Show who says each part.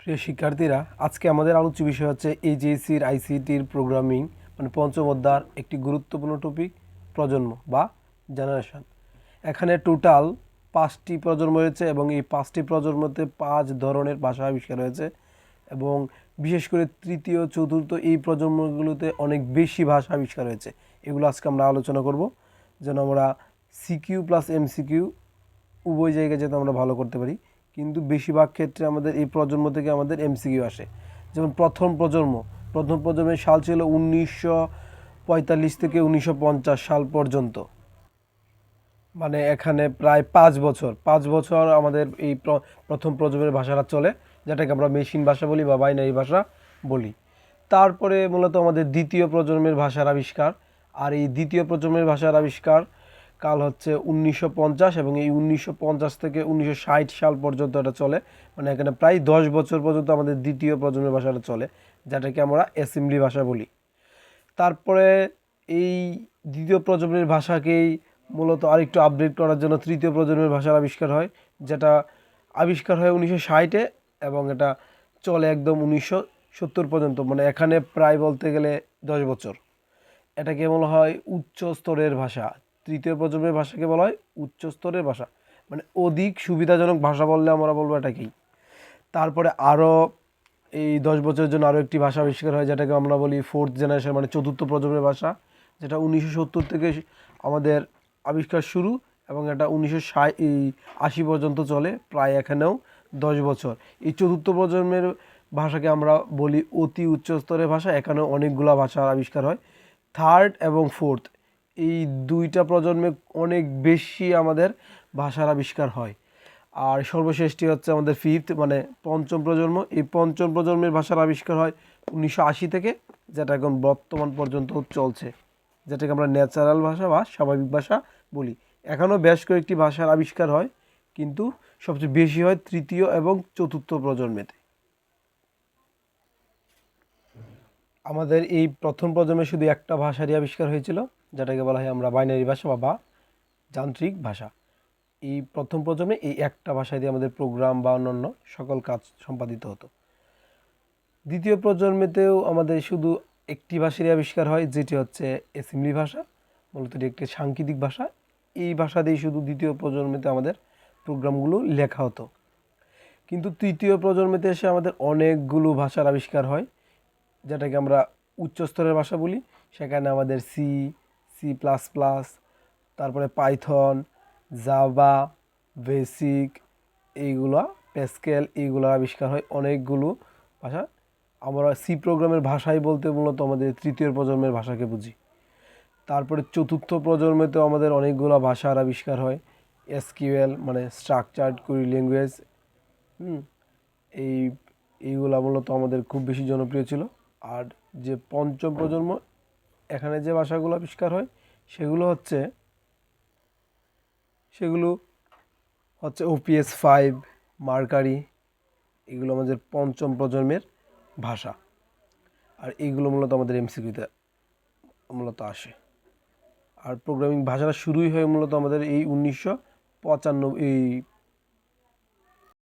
Speaker 1: প্রিয় শিক্ষার্থীরা, আজকে আমাদের আলোচ্য বিষয় হচ্ছে এইচএসির আইসিটির প্রোগ্রামিং মানে পঞ্চম অধ্যায়ের একটি গুরুত্বপূর্ণ টপিক প্রজন্ম বা জেনারেশন এখানে টোটাল পাঁচটি প্রজন্ম রয়েছে এবং এই পাঁচটি প্রজন্মতে পাঁচ ধরনের ভাষা আবিষ্কার হয়েছে এবং বিশেষ করে তৃতীয়, চতুর্থ এই প্রজন্মগুলোতে অনেক বেশি ভাষা আবিষ্কার হয়েছে। এগুলো আজকে আমরা আলোচনা করব, যেন আমরা সিকিউ প্লাস এমসিকিউ উভয় জায়গায় যাতে আমরা ভালো করতে পারি। কিন্তু বেশিরভাগ ক্ষেত্রে আমাদের এই প্রজন্ম থেকে আমাদের এমসিকিউ আসে। যেমন প্রথম প্রজন্ম, প্রথম প্রজন্মের সাল ছিল উনিশশো পঁয়তাল্লিশ থেকে উনিশশো পঞ্চাশ সাল পর্যন্ত। মানে এখানে প্রায় পাঁচ বছর পাঁচ বছর আমাদের এই প্রথম প্রজন্মের ভাষাটা চলে, যেটাকে আমরা মেশিন ভাষা বলি বা বাইনারি ভাষা বলি। তারপরে মূলত আমাদের দ্বিতীয় প্রজন্মের ভাষার আবিষ্কার, আর এই দ্বিতীয় প্রজন্মের ভাষার আবিষ্কার কাল হচ্ছে উনিশশো পঞ্চাশ এবং এই উনিশশো পঞ্চাশ থেকে উনিশশো ষাট সাল পর্যন্ত এটা চলে। মানে এখানে প্রায় দশ বছর পর্যন্ত আমাদের দ্বিতীয় প্রজন্মের ভাষাটা চলে, যেটাকে আমরা অ্যাসেম্বলি ভাষা বলি। তারপরে এই দ্বিতীয় প্রজন্মের ভাষাকেই মূলত আরেকটু আপডেট করার জন্য তৃতীয় প্রজন্মের ভাষার আবিষ্কার হয়, যেটা আবিষ্কার হয় উনিশশো ষাটে এবং এটা চলে একদম উনিশশো সত্তর পর্যন্ত। মানে এখানে প্রায় বলতে গেলে দশ বছর। এটাকে বলা হয়? উচ্চ স্তরের ভাষা। তৃতীয় প্রজন্মের ভাষাকে বলা হয় উচ্চ স্তরের ভাষা। মানে অধিক সুবিধাজনক ভাষা বললে আমরা বলব এটাকেই। তারপরে আরও এই দশ বছরের জন্য আরও একটি ভাষা আবিষ্কার হয়, যেটাকে আমরা বলি ফোর্থ জেনারেশন মানে চতুর্থ প্রজন্মের ভাষা। যেটা উনিশশো সত্তর থেকে আমাদের আবিষ্কার শুরু এবং এটা উনিশশো ষাট, এই আশি পর্যন্ত চলে, প্রায় এখানেও দশ বছর। এই চতুর্থ প্রজন্মের ভাষাকে আমরা বলি অতি উচ্চ স্তরের ভাষা। এখানেও অনেকগুলো ভাষার আবিষ্কার হয়। থার্ড এবং ফোর্থ এই দুইটা প্রজন্মে অনেক বেশি আমাদের ভাষার আবিষ্কার হয়। আর সর্বশেষটি হচ্ছে আমাদের ফিফথ মানে পঞ্চম প্রজন্ম। এই পঞ্চম প্রজন্মের ভাষার আবিষ্কার হয় উনিশশো আশি থেকে, যেটা এখন বর্তমান পর্যন্ত চলছে। যেটাকে আমরা ন্যাচারাল ভাষা বা স্বাভাবিক ভাষা বলি। এখনও বেশ কয়েকটি ভাষার আবিষ্কার হয়, কিন্তু সবচেয়ে বেশি হয় তৃতীয় এবং চতুর্থ প্রজন্মেতে। আমাদের এই প্রথম প্রজন্মে শুধু একটা ভাষারই আবিষ্কার হয়েছিল যেটাকে বলা হয় আমরা বাইনারি ভাষা বা যান্ত্রিক ভাষা। এই প্রথম প্রজন্মে এই একটা ভাষায় দিয়ে আমাদের প্রোগ্রাম বা অন্যান্য সকল কাজ সম্পাদিত হতো। দ্বিতীয় প্রজন্মেতেও আমাদের শুধু একটি ভাষারই আবিষ্কার হয়, যেটি হচ্ছে অ্যাসেম্বলি ভাষা, মূলত এটি একটি সাংকেতিক ভাষা। এই ভাষা দিয়ে শুধু দ্বিতীয় প্রজন্মেতে আমাদের প্রোগ্রামগুলো লেখা হতো। কিন্তু তৃতীয় প্রজন্মেতে এসে আমাদের অনেকগুলো ভাষার আবিষ্কার হয়, যেটাকে আমরা উচ্চস্তরের ভাষা বলি। সেখানে আমাদের সি সি প্লাস প্লাস তারপরে পাইথন জাভা বেসিক এইগুলা প্যাসকেল এইগুলো আবিষ্কার হয় অনেকগুলো ভাষা। আমরা সি প্রোগ্রামের ভাষাই বলতে মূলত আমাদের তৃতীয় প্রজন্মের ভাষাকে বুঝি। তারপরে চতুর্থ প্রজন্মেতেও আমাদের অনেকগুলো ভাষার আবিষ্কার হয়। এসকিউএল মানে স্ট্রাকচার্ড কুইরি ল্যাঙ্গুয়েজ এই, এইগুলা মূলত আমাদের খুব বেশি জনপ্রিয় ছিল। আর যে পঞ্চম প্রজন্ম এখানে যে ভাষাগুলো আবিষ্কার হয়, সেগুলো হচ্ছে সেগুলো হচ্ছে ওপিএস ফাইভ মার্কারি, এগুলো আমাদের পঞ্চম প্রজন্মের ভাষা। আর এইগুলো মূলত আমাদের এমসিকিউতে মূলত আসে। আর প্রোগ্রামিং ভাষাটা শুরুই হয় মূলত আমাদের এই উনিশশো পঁচানব্বই, এই